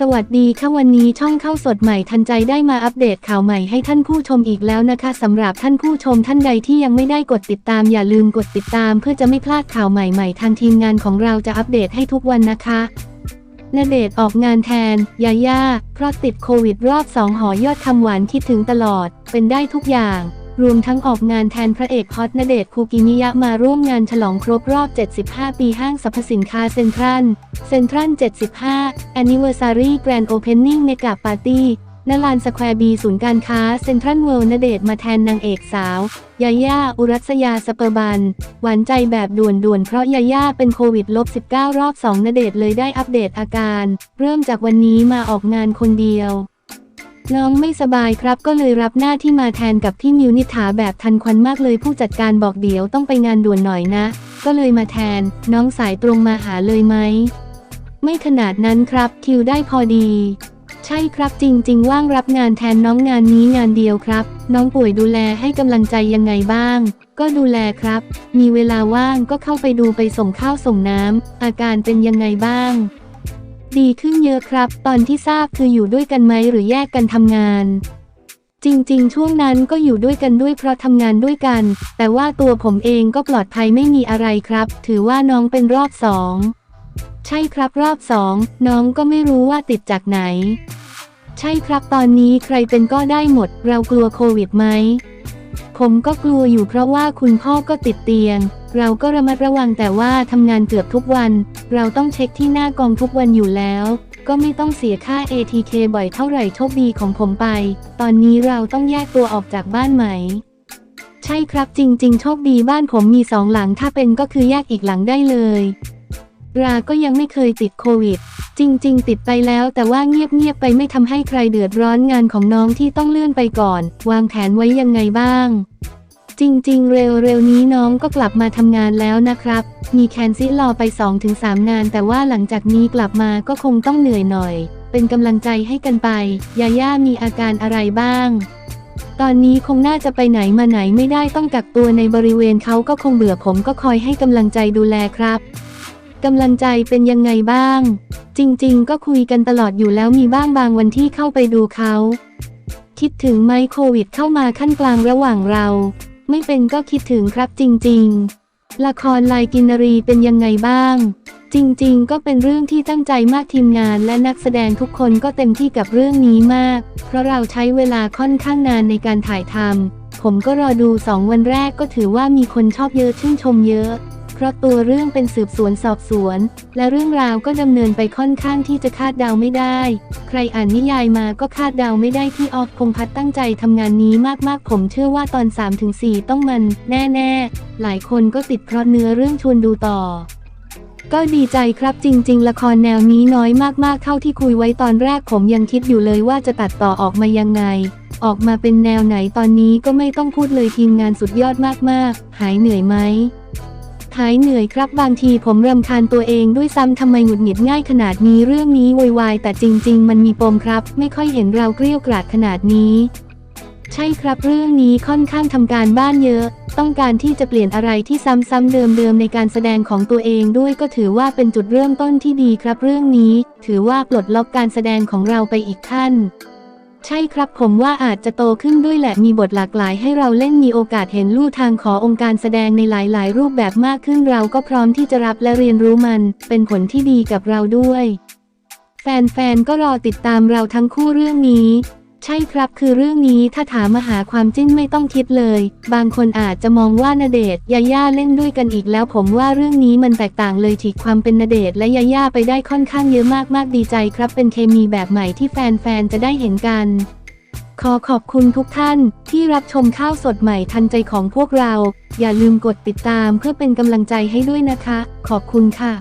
สวัสดีค่ะวันนี้ช่องเข้าสดใหม่ทันใจได้มาอัปเดตข่าวใหม่ให้ท่านผู้ชมอีกแล้วนะคะสำหรับท่านผู้ชมท่านใดที่ยังไม่ได้กดติดตามอย่าลืมกดติดตามเพื่อจะไม่พลาดข่าวใหม่ๆ ทางทีมงานของเราจะอัปเดตให้ทุกวันนะคะณเดชน์ออกงานแทน ยาย่าเพราะติดโควิดรอบสองหอยอดคำหวานคิดถึงตลอด เป็นได้ทุกอย่าง รวมทั้งออกงานแทนพระเอกฮอตณเดชคูกิมิยะมาร่วมงานฉลองครบรอบ 75 ปีห้างสรรพสินค้าเซ็นทรัล เซ็นทรัล 75 Anniversary Grand Opening เมกาปาร์ตี้ณลานสแควร์บีศูนย์การค้าเซ็นทรัลเวิลด์ณเดชมาแทนนางเอกสาว ยาย่า อุรัสยา สเปอร์บัน หวานใจแบบด่วนๆ เพราะยาย่าเป็นโควิดลบ19 รอบ2ณเดชเลยได้อัปเดตอาการ เริ่มจากวันนี้มาออกงานคนเดียว น้องไม่สบายครับก็เลยรับหน้าที่มาแทนกับพี่มิวนิษฐาแบบทันควันมากเลยผู้จัดการบอกเดี๋ยวต้องไปงานด่วนหน่อยนะ ก็เลยมาแทน น้องสายตรงมาหาเลยไหม ไม่ขนาดนั้นครับคิวได้พอดี ใช่ครับจริง ๆ ว่างรับงานแทนน้องงานนี้งานเดียวครับ น้องป่วยดูแลให้กำลังใจยังไงบ้าง ก็ดูแลครับ มีเวลาว่างก็เข้าไปดูไปส่งข้าวส่งน้ำอาการเป็นยังไงบ้าง ดีขึ้นเยอะครับ ตอนที่ทราบคืออยู่ด้วยกันไหมหรือแยกกันทำงาน จริง ๆ ช่วงนั้นก็อยู่ด้วยกันด้วยเพราะทำงานด้วยกัน แต่ว่าตัวผมเองก็ปลอดภัยไม่มีอะไรครับ ถือว่าน้องเป็นรอบสอง ใช่ครับรอบสองน้องก็ไม่รู้ว่าติดจากไหน ใช่ครับตอนนี้ใครเป็นก็ได้หมด เรากลัวโควิดไหม ผมก็กลัวอยู่เพราะว่าคุณพ่อก็ติดเตียง เราก็ระมัดระวังแต่ว่าทำงานเกือบทุกวัน เราต้องเช็คที่หน้ากองทุกวันอยู่แล้ว ก็ไม่ต้องเสียค่า ATK บ่อยเท่าไหร่โชคดีของผมไป ตอนนี้เราต้องแยกตัวออกจากบ้านไหม ใช่ครับจริง ๆ โชคดีบ้านผมมีสองหลังถ้าเป็นก็คือแยกอีกหลังได้เลย ราก็ยังไม่เคยติดโควิด จริง ๆ ติดไปแล้วแต่ว่าเงียบ ๆ ไปไม่ทำให้ใครเดือดร้อนงานของน้องที่ต้องเลื่อนไปก่อน วางแผนไว้ยังไงบ้าง จริง ๆ เร็ว ๆ นี้น้องก็กลับมาทำงานแล้วนะครับ มีแคนซิลรอไป 2-3 งาน แต่ว่าหลังจากนี้กลับมาก็คงต้องเหนื่อยหน่อย เป็นกำลังใจให้กันไป ยาย่ามีอาการอะไรบ้างตอนนี้คงน่าจะไปไหนมาไหนไม่ได้ต้องกักตัวในบริเวณเขาก็คงเบื่อผมก็คอยให้กำลังใจดูแลครับ กำลังใจเป็นยังไงบ้าง จริงๆ ก็คุยกันตลอดอยู่แล้วมีบ้างบางวันที่เข้าไปดูเขา คิดถึงไหมโควิดเข้ามาขั้นกลางระหว่างเรา ไม่เป็นก็คิดถึงครับจริง ๆ ละครลายกินารีเป็นยังไงบ้าง จริงๆ ก็เป็นเรื่องที่ตั้งใจมากทีมงานและนักแสดงทุกคนก็เต็มที่กับเรื่องนี้มาก เพราะเราใช้เวลาค่อนข้างนานในการถ่ายทำผมก็รอดูสองวันแรกก็ถือว่ามีคนชอบเยอะชื่นชมเยอะ ราะตัวเรื่องเป็นสืบสวนสอบสวน และเรื่องราวก็ดำเนินไปค่อนข้างที่จะคาดเดาไม่ได้ ใครอ่านนิยายมาก็คาดเดาไม่ได้ที่ออฟพงพัฒน์ตั้งใจทำงานนี้มากๆ ผมเชื่อว่าตอน 3-4 ต้องมัน แน่ๆ หลายคนก็ติดเพราะเนื้อเรื่องชวนดูต่อก็ดีใจครับจริง ๆ ละครแนวนี้น้อยมากๆ เท่าที่คุยไว้ตอนแรกผมยังคิดอยู่เลยว่าจะตัดต่อออกมายังไง ออกมาเป็นแนวไหนตอนนี้ก็ไม่ต้องพูดเลยทีมงานสุดยอดมากๆ หายเหนื่อยไหม หายเหนื่อยครับบางทีผมรำคาญตัวเองด้วยซ้ำทำไมหงุดหงิดง่ายขนาดนี้เรื่องนี้โวยวายแต่จริง ๆ มันมีปมครับ ไม่ค่อยเห็นเราเกลี้ยวกราดขนาดนี้ ใช่ครับเรื่องนี้ค่อนข้างทำการบ้านเยอะ ต้องการที่จะเปลี่ยนอะไรที่ซ้ำๆเดิมๆในการแสดงของตัวเองด้วยก็ถือว่าเป็นจุดเริ่มต้นที่ดีครับเรื่องนี้ ถือว่าปลดล็อกการแสดงของเราไปอีกขั้น ใช่ครับผมว่าอาจจะโตขึ้นด้วยแหละมีบทหลากหลายให้เราเล่นมีโอกาสเห็นลู่ทางขอองค์การแสดงในหลาย ๆ รูปแบบมากขึ้นเราก็พร้อมที่จะรับและเรียนรู้มัน เป็นผลที่ดีกับเราด้วย แฟน ๆ ก็รอติดตามเราทั้งคู่เรื่องนี้ ใช่ครับคือเรื่องนี้ถ้าถามมาหาความจิ้นไม่ต้องคิดเลย บางคนอาจจะมองว่าณเดชยาย่าเล่นด้วยกันอีกแล้วผมว่าเรื่องนี้มันแตกต่างเลยถีกความเป็นณเดชและยาย่าไปได้ค่อนข้างเยอะมากๆดีใจครับ เป็นเคมีแบบใหม่ที่แฟนๆจะได้เห็นกัน ขอขอบคุณทุกท่านที่รับชมข้าวสดใหม่ทันใจของพวกเรา อย่าลืมกดติดตามเพื่อเป็นกำลังใจให้ด้วยนะคะ ขอบคุณค่ะ